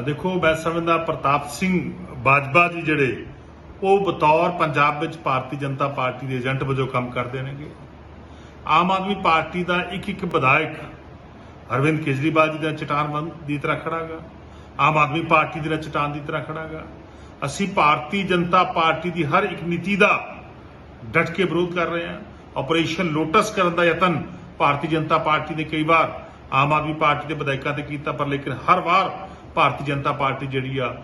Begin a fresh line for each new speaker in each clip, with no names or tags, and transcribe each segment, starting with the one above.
ਦੇਖੋ, ਮੈਂ ਸਮਝਦਾ ਪ੍ਰਤਾਪ ਸਿੰਘ ਬਾਜਵਾ ਜੀ ਜਿਹੜੇ, ਉਹ ਬਤੌਰ ਪੰਜਾਬ ਵਿੱਚ ਭਾਰਤੀ ਜਨਤਾ ਪਾਰਟੀ ਦੇ ਏਜੰਟ ਵਜੋਂ ਕੰਮ ਕਰਦੇ ਨੇਗੇ। ਆਮ ਆਦਮੀ ਪਾਰਟੀ ਦਾ ਇੱਕ ਇੱਕ ਵਿਧਾਇਕ ਅਰਵਿੰਦ ਕੇਜਰੀਵਾਲ ਜੀ ਦਾ ਚਟਾਨ ਦੀ ਤਰ੍ਹਾਂ ਖੜਾਗਾ। ਆਮ ਆਦਮੀ ਪਾਰਟੀ ਦੇ ਚਟਾਨ ਦੀ ਤਰ੍ਹਾਂ ਖੜਾਗਾ। ਅਸੀਂ ਭਾਰਤੀ ਜਨਤਾ ਪਾਰਟੀ ਦੀ ਹਰ ਇੱਕ ਨੀਤੀ ਦਾ ਡਟ ਕੇ ਵਿਰੋਧ ਕਰ ਰਹੇ ਹਾਂ। ਆਪਰੇਸ਼ਨ ਲੋਟਸ ਕਰਨ ਦਾ ਯਤਨ ਭਾਰਤੀ ਜਨਤਾ ਪਾਰਟੀ ਨੇ ਕਈ ਵਾਰ ਆਮ ਆਦਮੀ ਪਾਰਟੀ ਦੇ ਵਿਧਾਇਕਾਂ ਤੇ ਕੀਤਾ, ਪਰ ਲੇਕਿਨ ਹਰ ਵਾਰ ਭਾਰਤੀ ਜਨਤਾ ਪਾਰਟੀ ਜਿਹੜੀ ਆ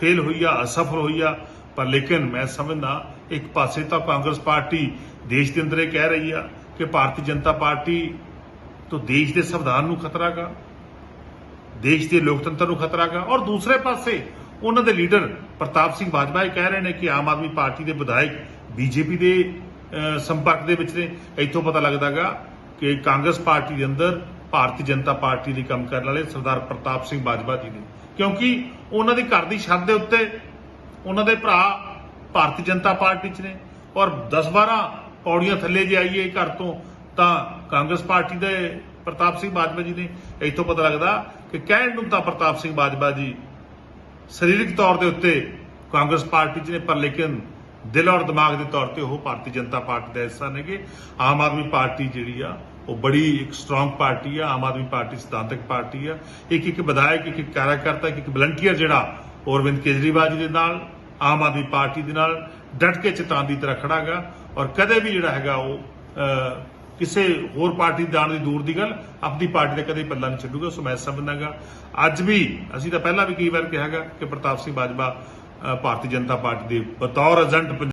ਫੇਲ ਹੋਈ ਆ, ਅਸਫਲ ਹੋਈ ਆ। ਪਰ ਲੇਕਿਨ ਮੈਂ ਸਮਝਦਾ, ਇੱਕ ਪਾਸੇ ਤਾਂ ਕਾਂਗਰਸ ਪਾਰਟੀ ਦੇਸ਼ ਦੇ ਅੰਦਰ ਇਹ ਕਹਿ ਰਹੀ ਆ ਕਿ ਭਾਰਤੀ ਜਨਤਾ ਪਾਰਟੀ ਤੋਂ ਦੇਸ਼ ਦੇ ਸੰਵਿਧਾਨ ਨੂੰ ਖਤਰਾ ਗਾ, ਦੇਸ਼ ਦੇ ਲੋਕਤੰਤਰ ਨੂੰ ਖਤਰਾ ਗਾ। ਔਰ ਦੂਸਰੇ ਪਾਸੇ ਉਹਨਾਂ ਦੇ ਲੀਡਰ ਪ੍ਰਤਾਪ ਸਿੰਘ ਬਾਜਵਾ ਇਹ ਕਹਿ ਰਹੇ ਨੇ ਕਿ ਆਮ ਆਦਮੀ ਪਾਰਟੀ ਦੇ ਵਿਧਾਇਕ ਬੀਜੇਪੀ ਦੇ ਸੰਪਰਕ ਦੇ ਵਿੱਚ ਨੇ। ਇੱਥੋਂ ਪਤਾ ਲੱਗਦਾਗਾ ਕਿ ਕਾਂਗਰਸ ਪਾਰਟੀ ਦੇ ਅੰਦਰ ਭਾਰਤੀ ਜਨਤਾ ਪਾਰਟੀ ਲਈ ਕੰਮ ਕਰਨ ਵਾਲੇ ਸਰਦਾਰ ਪ੍ਰਤਾਪ ਸਿੰਘ ਬਾਜਵਾ ਜੀ ਨੇ। ਕਿਉਂਕਿ ਉਹਨਾਂ ਦੇ ਘਰ ਦੀ ਛੱਤ ਦੇ ਉੱਤੇ ਉਹਨਾਂ ਦੇ ਭਰਾ ਭਾਰਤੀ ਜਨਤਾ ਪਾਰਟੀ 'ਚ ਨੇ ਔਰ 10-12 ਪੌੜੀਆਂ ਥੱਲੇ ਜੇ ਆਈਏ ਘਰ ਤੋਂ, ਤਾਂ ਕਾਂਗਰਸ ਪਾਰਟੀ ਦੇ ਪ੍ਰਤਾਪ ਸਿੰਘ ਬਾਜਵਾ ਜੀ ਨੇ ਇੱਥੋਂ ਪਤਾ ਲੱਗਦਾ ਕਿ ਕਹਿਣ ਨੂੰ ਤਾਂ ਪ੍ਰਤਾਪ ਸਿੰਘ ਬਾਜਵਾ ਜੀ ਸਰੀਰਕ ਤੌਰ ਦੇ ਉੱਤੇ ਕਾਂਗਰਸ ਪਾਰਟੀ 'ਚ ਨੇ, ਪਰ ਲੇਕਿਨ ਦਿਲ ਔਰ ਦਿਮਾਗ ਦੇ ਤੌਰ ਤੇ ਉਹ ਭਾਰਤੀ ਜਨਤਾ ਪਾਰਟੀ ਦਾ ਹਿੱਸਾ ਨੇਗੇ ਆਮ ਆਦਮੀ ਪਾਰਟੀ ਜਿਹੜੀ ਆ, ਉਹ ਬੜੀ ਇੱਕ ਸਟਰੋਂਗ ਪਾਰਟੀ ਆ, ਆਮ ਆਦਮੀ ਪਾਰਟੀ ਸਿਧਾਂਤਕ ਪਾਰਟੀ ਆ। ਇੱਕ ਇੱਕ ਵਿਧਾਇਕ, ਇੱਕ ਇੱਕ ਕਾਰਜਕਰਤਾ, ਇੱਕ ਇੱਕ ਵਲੰਟੀਅਰ ਜਿਹੜਾ, ਅਰਵਿੰਦ ਕੇਜਰੀਵਾਲ ਜੀ ਦੇ ਨਾਲ, ਆਮ ਆਦਮੀ ਪਾਰਟੀ ਦੇ ਨਾਲ ਡਟ ਕੇ ਚਟਾਨ ਦੀ ਤਰ੍ਹਾਂ ਖੜਾਗਾ ਔਰ ਕਦੇ ਵੀ ਜਿਹੜਾ ਹੈਗਾ ਉਹ ਕਿਸੇ ਹੋਰ ਪਾਰਟੀ ਜਾਣ ਦੀ ਦੂਰ ਦੀ ਗੱਲ, ਆਪਣੀ ਪਾਰਟੀ ਦਾ ਕਦੇ ਪੱਲਾ ਨਹੀਂ ਛੱਡੂਗਾ, ਸੋ ਮੈਂ ਸਮਝਦਾਗਾ ਅੱਜ ਵੀ, ਅਸੀਂ ਤਾਂ ਪਹਿਲਾਂ ਵੀ ਕਈ ਵਾਰ ਕਿਹਾਗਾ ਕਿ ਪ੍ਰਤਾਪ ਸਿੰਘ ਬਾਜਵਾ ਭਾਰਤੀ ਜਨਤਾ ਪਾਰਟੀ ਦੇ ਬਤੌਰ ਏਜੰਟ